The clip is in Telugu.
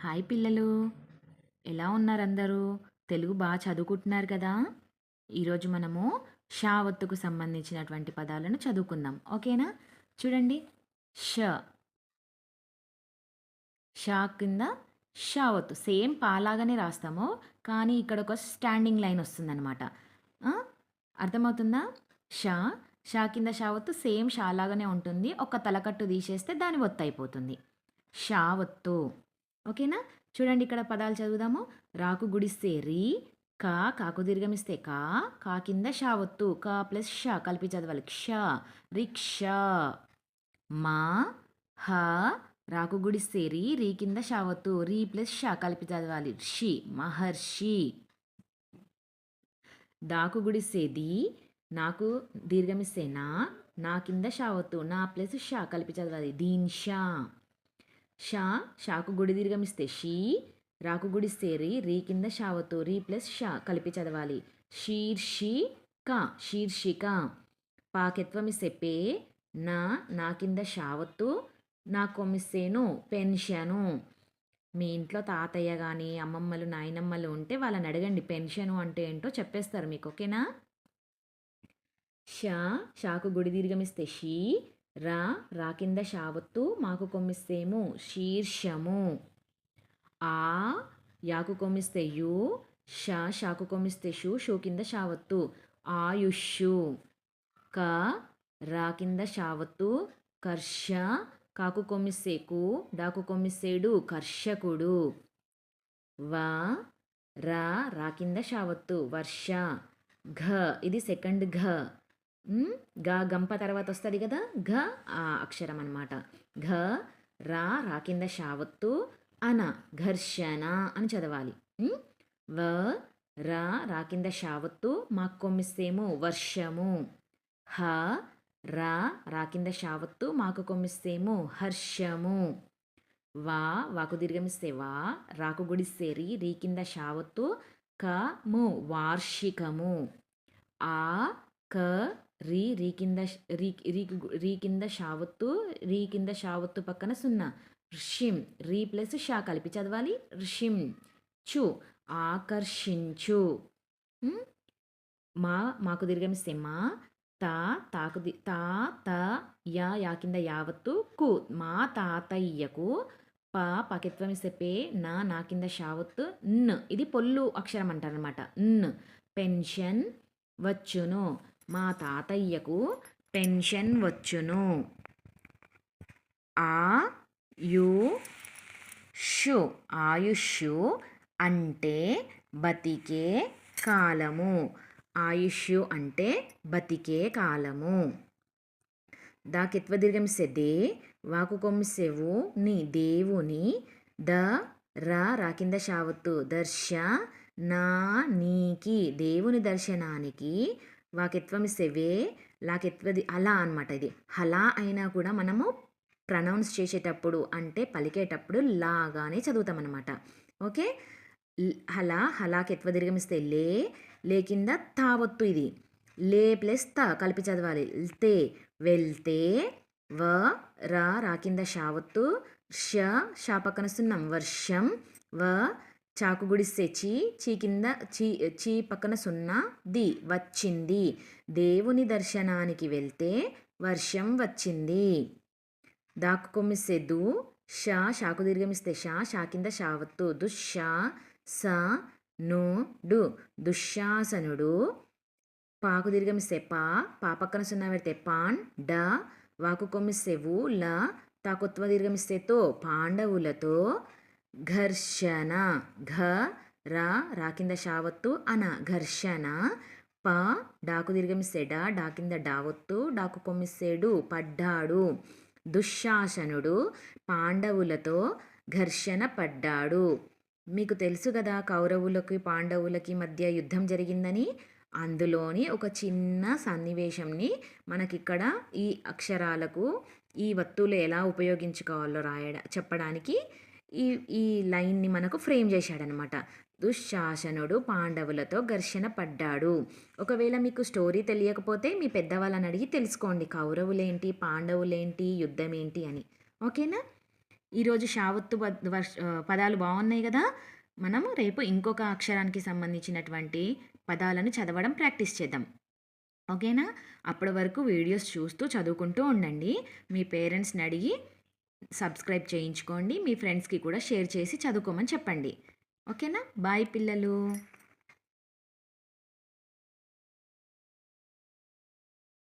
హాయ్ పిల్లలు. ఎలా ఉన్నారు అందరూ తెలుగు బాగా చదువుకుంటున్నారు కదా? ఈరోజు మనము షావత్తుకు సంబంధించినటువంటి పదాలను చదువుకుందాం. ఓకేనా? చూడండి. ష. షా కింద షావత్తు సేమ్ పాలాగానే రాస్తాము కానీ ఇక్కడ ఒక స్టాండింగ్ లైన్ వస్తుందన్నమాట. అర్థమవుతుందా? షా. షా కింద షావత్తు సేమ్ షా లాగానే ఉంటుంది. ఒక తలకట్టు తీసేస్తే దాని ఒత్తు అయిపోతుంది. షావత్తు ఓకేనా? చూడండి ఇక్కడ పదాలు చదువుదాము. రాకు గుడిస్తే రీ కా కాకు దీర్ఘమిస్తే కా కా కింద షా వత్తు కా ప్లస్ షా కలిపి చదవాలి. క్ష రిక్ష. మా హ రాకు గుడిస్తే రీ రీ కింద షా వత్తు రీ ప్లస్ షా కలిపి చదవాలి. ఋషి మహర్షి. దాకు గుడిస్తే ది నాకు దీర్ఘమిస్తే నా నా కింద షా వత్తు నా ప్లస్ షా కలిపి చదవాలి. దీన్ షా. షా షాకు గుడి దీర్ఘమిస్తే షీ రాకు గుడిస్తే రీ రీ కింద షావత్తు రీ ప్లస్ షా కలిపి చదవాలి. శీర్షిక శీర్షిక పాకెత్వమిస్తే పే నా నా కింద షావత్తు నా కొమ్మిస్తేను పెన్షను. మీ ఇంట్లో తాతయ్య కానీ అమ్మమ్మలు నాయనమ్మలు ఉంటే వాళ్ళని అడగండి పెన్షను అంటే ఏంటో చెప్పేస్తారు మీకు ఓకేనా? షా షాకు గుడి దీర్ఘమిస్తే షీ రా రా కింద షావత్తు మాకు కొమ్మిస్తేము శీర్షము. ఆ యాకు కొమ్మిస్తే యు షా షాకు కొమ్మిస్తే షూ షూ కింద షావత్తు. ఆయుష్షు క రా కింద షావత్తు కర్ష కాకు కొమ్మిస్తే కు డాకు కొమ్మిస్తేడు కర్షకుడు. వా రా రా కింద షావత్తు వర్ష ఘ ఇది సెకండ్ ఘ. గ గంప తర్వాత వస్తుంది కదా? ఘ ఆ అక్షరం అనమాట ఘ రా రా కింద షావత్తు అన ఘర్షణ అని చదవాలి. వ రా రా కింద షావత్తు మాకు కొమ్మిస్తేమో వర్షము. హ రా రా కింద షావత్తు మాకు కొమ్మిస్తేమో హర్షము. వా వాకు దీర్ఘమిస్తే వా రాకు గుడిస్తే రీ రీ కింద షావత్తు క ము వార్షికము. ఆ క రీ రీ కింద రీ రీ రీ కింద షావత్తు రీ కింద షావత్తు పక్కన సున్నా. ఋషిం. రీ ప్లస్ షా కలిపి చదవాలి. ఋషిం. చు. ఆకర్షించు. మా మాకు దీర్ఘమిస్తే మా తా తాకు తా త యా యా కింద యావత్తు కు. మా తాతయ్యకు ప పకిత్వం ఇస్తే పే నా నా కింద షావత్తు న్. ఇది పొల్లు అక్షరం అంటారనమాట న్. పెన్షన్ వచ్చును. మా తాతయ్యకు పెన్షన్ వచ్చును. ఆ యు షు ఆయుష్ అంటే బతికే కాలము. ఆయుష్ అంటే బతికే కాలము. ద దీర్ఘమిస్తే దే వాకు కొమ్మిసేవు ని దేవుని ద రా రా కింద షావత్తు దర్శ నా నీకి దేవుని దర్శనానికి వాకిత్వం సెవే లాకిత్వది అలా అన్నమాట ఇది. హలా అయినా కూడా మనము ప్రనౌన్స్ చేసేటప్పుడు అంటే పలికేటప్పుడు లాగానే చదువుతామన్నమాట ఓకే? ల్- హలా హలాకి ఎత్వ దీర్ఘమిస్తే లే లే కింద తావత్తు ఇది. లే ప్లస్ త కలిపి చదవాలి. తే వెళ్తే వ రా రా కింద షావత్తు ష షా పక్కన సున్నం వర్షం వ చాకు గుడిస్తే చీ చీ కింద చీ చీ పక్కన సున్నా ది వచ్చింది. దేవుని దర్శనానికి వెళ్తే వర్షం వచ్చింది. దాకు కొమ్మిస్తే దు షా షాకు దీర్ఘమిస్తే షా షా కింద షావత్తు. దుషా స ను డు. దుశ్శాసనుడు పాకు దీర్ఘమిస్తే పా పా పక్కన సున్నా పెడితే పాన్ డ. వాకు కొమ్మిస్తే వు ల. తాకుత్వ దీర్ఘమిస్తే తో పాండవులతో ఘర్షణ ఘ రా రా కింద షావత్తు అన ఘర్షణ ప డాకు దీర్ఘమిస్తే డా కింద డావత్తు డాకు కొమ్మిస్తేడు పడ్డాడు. దుశ్శాసనుడు పాండవులతో ఘర్షణ పడ్డాడు. మీకు తెలుసు కదా కౌరవులకి పాండవులకి మధ్య యుద్ధం జరిగిందని? అందులోని ఒక చిన్న సన్నివేశంని మనకిక్కడ ఈ అక్షరాలకు ఈ వత్తువులు ఎలా ఉపయోగించుకోవాలో రాయడ చెప్పడానికి ఈ ఈ లైన్ని మనకు ఫ్రేమ్ చేశాడనమాట. దుశ్శాసనుడు పాండవులతో ఘర్షణ పడ్డాడు. ఒకవేళ మీకు స్టోరీ తెలియకపోతే మీ పెద్దవాళ్ళని అడిగి తెలుసుకోండి. కౌరవులేంటి పాండవులేంటి యుద్ధం ఏంటి అని. ఓకేనా? ఈరోజు షావత్తు వర్ష పదాలు బాగున్నాయి కదా? మనము రేపు ఇంకొక అక్షరానికి సంబంధించినటువంటి పదాలను చదవడం ప్రాక్టీస్ చేద్దాం. ఓకేనా? అప్పటి వరకు వీడియోస్ చూస్తూ చదువుకుంటూ ఉండండి. మీ పేరెంట్స్ని అడిగి సబ్స్క్రైబ్ చేయించుకోండి. మీ ఫ్రెండ్స్కి కూడా షేర్ చేసి చదువుకోమని చెప్పండి. ఓకేనా? బాయ్ పిల్లలు.